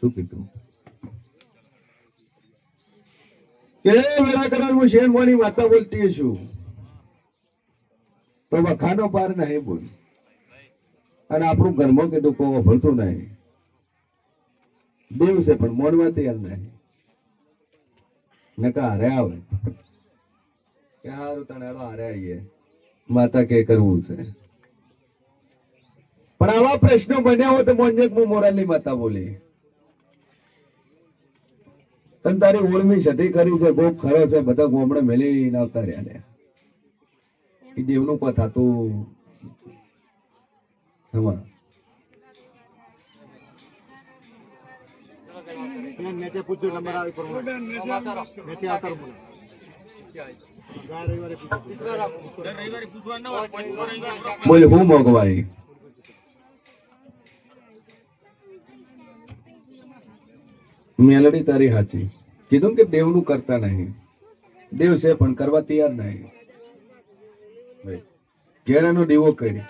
શું કીધું? કે વેરા કરાર હું શેર મોની વાતા બોલતી છું. તો વખાનો પાર નહીં બોલ. અને આપણું ઘરમાં કીધું કોઈ ભળતું નહીં. દેવ પણ મોડવા તૈયાર નહીં. નકા હારે આવે. કે હારું તને હારે આવીએ. માતા કે કરવું છે. પણ આવા પ્રશ્નો બન્યા હોય તો મોંજક મોરાલની માતા બોલી. તને તારી ઓળમી સતી કરી છે ગોપ ખરો છે બધા ગોમડે મેલી આવતા રહ્યા ને. એ દેવનું કોઈ થતું નીચે પૂછજો નંબર આવી નીચે બોલો. પૂછો બોલ હું મોગવાઈ મેલડી તારી હાચી. કીધું કે દેવનું કરતા નહીં. દેવ છે પણ કરવા તૈયાર નહીં. ઘેરાનો દીવો કરી.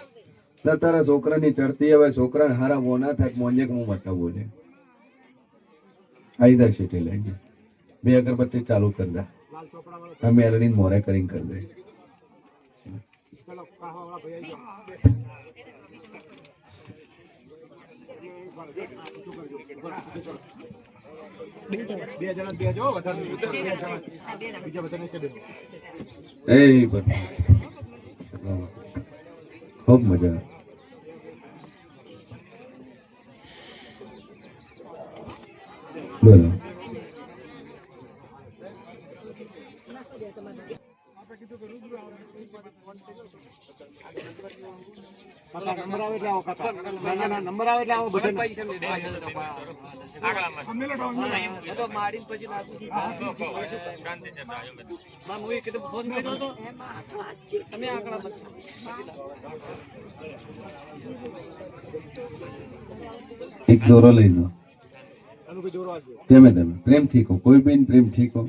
ના તારા છોકરાની ચડતી હવે છોકરાને હારા મોના થાય મોંજે હું મતા બોલે આઈ લઈ લઈને બે અગરબત્તી ચાલુ કરી દે આ મેલડી મોરે કરીને કરી દે ચલો બે જણા બે જો વધારે. બે જણા બીજા બધા નીચે બેસો. એ બસ ખૂબ મજા બોલો કાકા, નંબર આવે એટલે આવો કાકા. ના ના ના નંબર આવે એટલે આવો બધા. એક દોરો લઈ લો. દોરો તમે. પ્રેમથી કહો. કોઈ બેન પ્રેમથી કહો.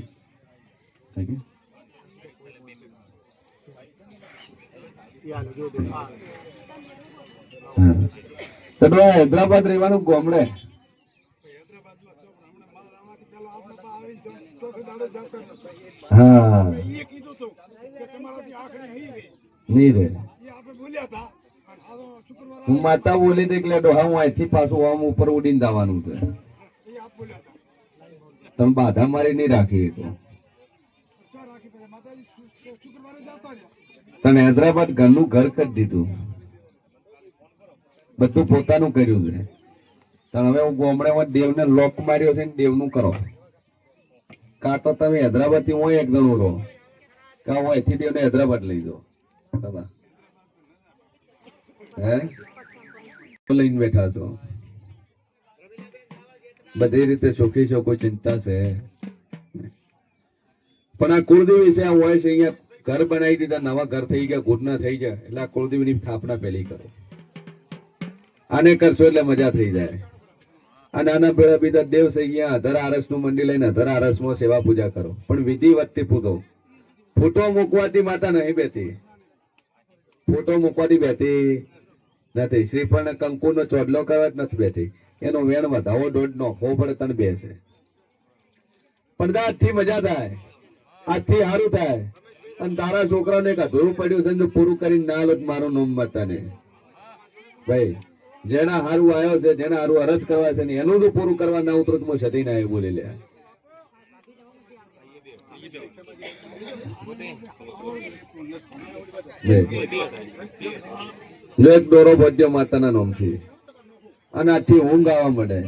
થઈ ગયું? એ હાલો, જો દે. હા. હા તો તો આ હૈદરાબાદ રહેવાનું ગોમડે હા નહીં રે હું માતા બોલી એટલે ડોહા હું અહીંથી પાછું આમ ઉપર ઉડીને જવાનું છે તમે બાધા મારી નહીં રાખી તો તને હૈદરાબાદ ઘરનું ઘર કરી દીધું. બધું પોતાનું કર્યું છે. તને હવે હું ગોમડામાં દેવને લોક માર્યો છે ને દેવનું કરો. કાં તો તમે હૈદરાબાદથી હું એક જણું રહો. કાં હું અહીંથી દેવને હૈદરાબાદ લઈ જાઓ તમે હે? લઈને બેઠા છો? બધી રીતે સુખી છો કોઈ ચિંતા છે. પણ આ કુળદેવી છે, આ હોય છે અહીંયા ઘર બનાવી દીધા, નવા ઘર થઈ ગયા, ઘૂંટના થઈ ગયા, એટલે આ કુળદેવીની સ્થાપના પહેલી કરો. આને કરશો એટલે મજા થઈ જાય. અને આના ભેળા બીજા દેવ થઈ ગયા અધર આરસનું મંડી લઈને અધર આરસમાં સેવા પૂજા કરો. પણ વિધિ વખતે પૂજો ફોટો મૂકવાથી માતા નહીં બેતી ફોટો મૂકવાથી બેતી નથી. શ્રીફળ ને કંકુ નો ચોડલો કરવા જ નથી બેતી એનો વેણ વધાવો દોઢ નો હો પડે તને બેસે. આજથી મજા થાય. આજથી સારું થાય. અને તારા છોકરાને એક અધૂરું પડ્યું છે ને પૂરું કરીને ના લો મારું નામ બતાને ભાઈ, જેના હારું આવ્યો છે, જેના હારું અરજ કરવા છે ને એનું તો પૂરું કરવા ના ઉતરો તો હું સતી ના એ બોલી લે. એક દોરો ભજ્યો માતાના નામથી અને આથી ઊંઘ આવવા મળે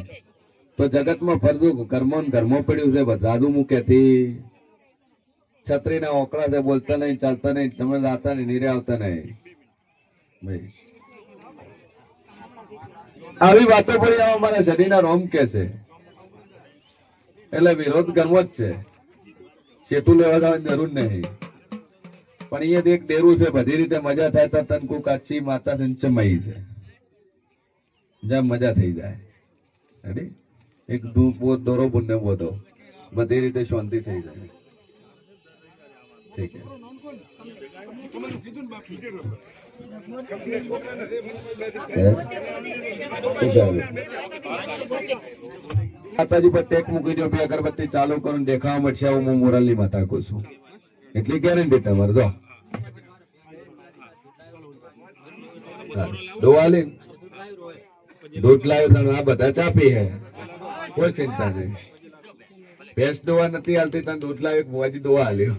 તો જગતમાં ફરતું ઘરમાં ને ઘરમાં પડ્યું છે દાદુ મૂકેથી છત્રીના ઓકળા છે બોલતા નહીં, ચાલતા નહીં, તમે જાતા નહીં, નીરે આવતા નહીં. આવી વાતો પડી આવા મારા શરીરના રોમ કે છે. એટલે વિરોધ કરવો જ છે. શેઠું લેવા જવાની જરૂર નહીં. પણ અહીંયા એક ડેરું છે, બધી રીતે મજા થાય તો તનકુ કાચી માતા સંચમય છે. જ્યાં મજા થઈ જાય. એક દોરો બુને બોધો બધી રીતે શાંતિ થઈ જાય. ઠીક? માતાજી અગરબત્તી ચાલુ કરું, દેખાવા મળશે હું મોરલની માં તાકું છું. એટલી ગેરંટી તમારે, જો. ડોવાલી દૂધ લાવ્યો આ બધા ચાપી હે. કોઈ ચિંતા નહીં. ભેંસ દોવા નથી હાલતી, તને દૂધ લાવ્યો એક બુવાજી દોવા હાલ્યો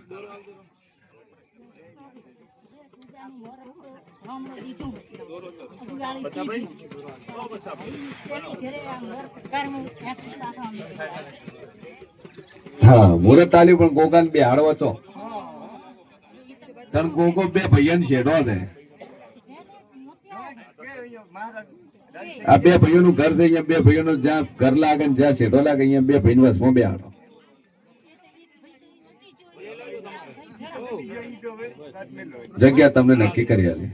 હા મુરત આલ્યું પણ ગોગાન બે હાડવા છો. તન ગોગો બે ભૈયાને શેડો દે આ બે ભાઈઓનું ઘર છે, અહીંયા બે ભાઈઓનું જ્યાં ઘર લાગે ને જ્યાં શેઢો લાગે, અહીંયા બે ભાઈ વસમાં બે હાડો જગ્યા તમને નક્કી કરી આલી.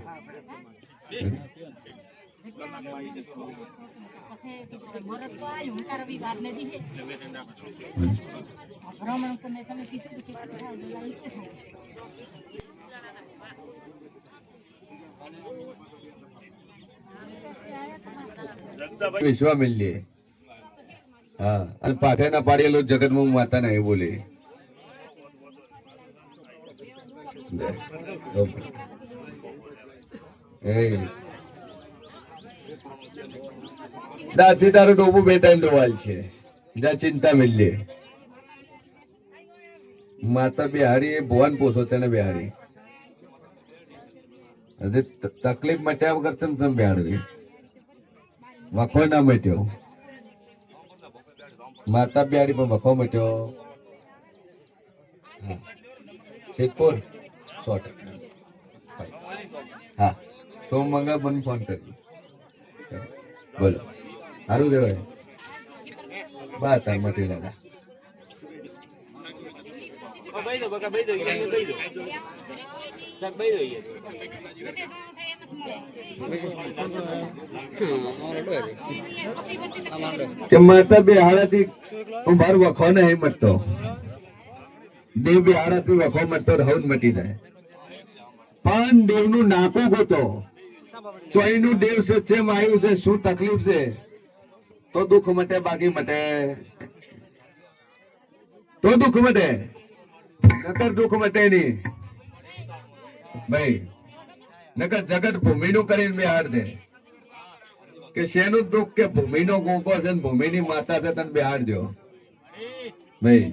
વિશ્વામિલ્ય હા અને પાછળ ના પાડેલું જગતમાં માતા ના એ દાથી તારું ડોબું બે ટાઈમ ડોવાલ છે. જા, ચિંતા મિલ્લે માતા બિહારી એ ભુવન પોસો તેને બિહારી. તકલીફ મટ્યા વગર તને તમે બિહાડવી? વખો ના મટ્યો. માતા બિહારી પણ વખો મટ્યો. સિદ્ધપુર. સો ટકા. હા. સોમ મંગળ મને ફોન કરી બોલો. સારું કહેવાય. બસ, આ મટી લાગા માતા બે હાડાથી હું બાર વખો નહીં મટતો દેવ બે હાડાથી વખો મટતો હવન મટી જાય. પણ દેવનું નાકું ગોતો. ચોઈનું દેવ સચ્ચેમાં આવ્યું છે, શું તકલીફ છે? તો દુઃખ મટે, બાકી મટે. તો દુઃખ મટે. નકર દુઃખ મટે નહીં. ભાઈ, નકર જગત ભૂમિનું કરીને બેહાડ દે. કે શેનું દુઃખ કે ભૂમિનો ગોકો છે ને ભૂમિની માતા છે તને બેહાડજો ભાઈ,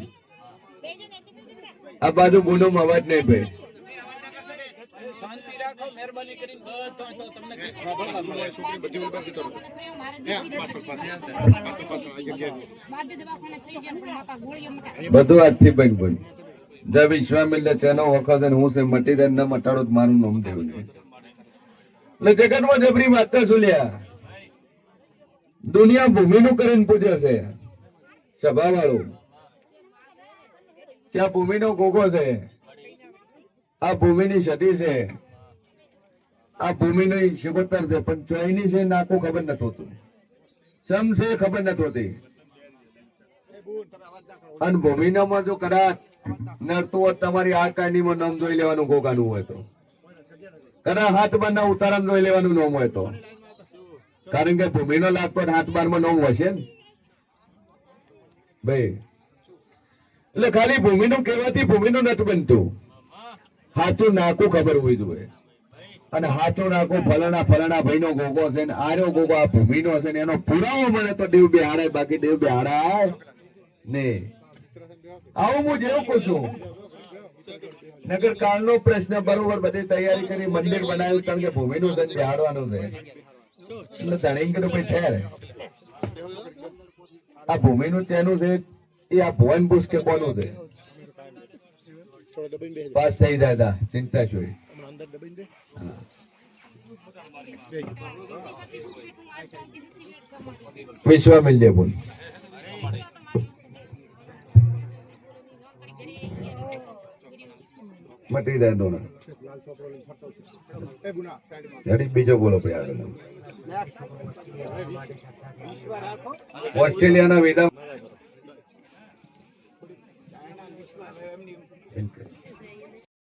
આ બાજુ ગુનો અવાજ નહીં, ભાઈ. બધું આજથી બન બન જય વિશ્વામિલ્ય ચેનો વખત અને હું છે મટી દે ના મટાડો મારું નામ દેવું નહીં એટલે જગતમાં જબરી વાત સુલ્યા. દુનિયા ભૂમિનું કરીને પૂજે છે. સભા વાળું ત્યાં ભૂમિનો ગોગો છે. આ ભૂમિની સતી છે. આ ભૂમિની શિકોતર છે, પણ ચોઈની છે નાખું ખબર નથી હોતું. સમ છે ખબર નથી હોતી. અને ભૂમિનામાં જો કદાચ નડતું હોત, તમારી આ કાંડીમાં નામ જોઈ લેવાનું ગોગાનું હોય તો. કદાચ હાથ બારના ઉતારામાં જોઈ લેવાનું નામ હોય તો. કારણ કે ભૂમિનો લાગતો હોય હાથ બારમાં નામ હશે ને. ભાઈ. એટલે ખાલી ભૂમિનું કહેવાથી ભૂમિનું નથી બનતું. હાથું નાકું ખબર હોવી જોઈએ. અને હાચું નાકું ફલાણા ફલાણા ભાઈનો ગોગો છે ને આર્યો ગોગો આ ભૂમિનો છે ને એનો પુરાવો મળે તો દેવ બેહાડાય બાકી દેવ બેહાડાય ને. આવું હું જેવું કહું છું. નગર કાળનો પ્રશ્ન બરોબર બધી તૈયારી કરી, મંદિર બનાવ્યું, કારણ કે ભૂમિનું ધન બેહાડવાનું છે. એટલે ધણી કીધું ભાઈ ઠેર. આ ભૂમિનું ચેનું છે? એ આ ભુવન પુષ્કે કોનું છે? પાસ થઈ જાય ચિંતા શું હમણાં અંદર દબાઈને દે વિશ્વામિલ્ય બોલ મટી જાય દોનો લાલ ચોપડો લઈને ફરતો છું એ ગુના સાઈડમાં જડી બીજો બોલો ભાઈ આગળ ઓસ્ટ્રેલિયાના વેદા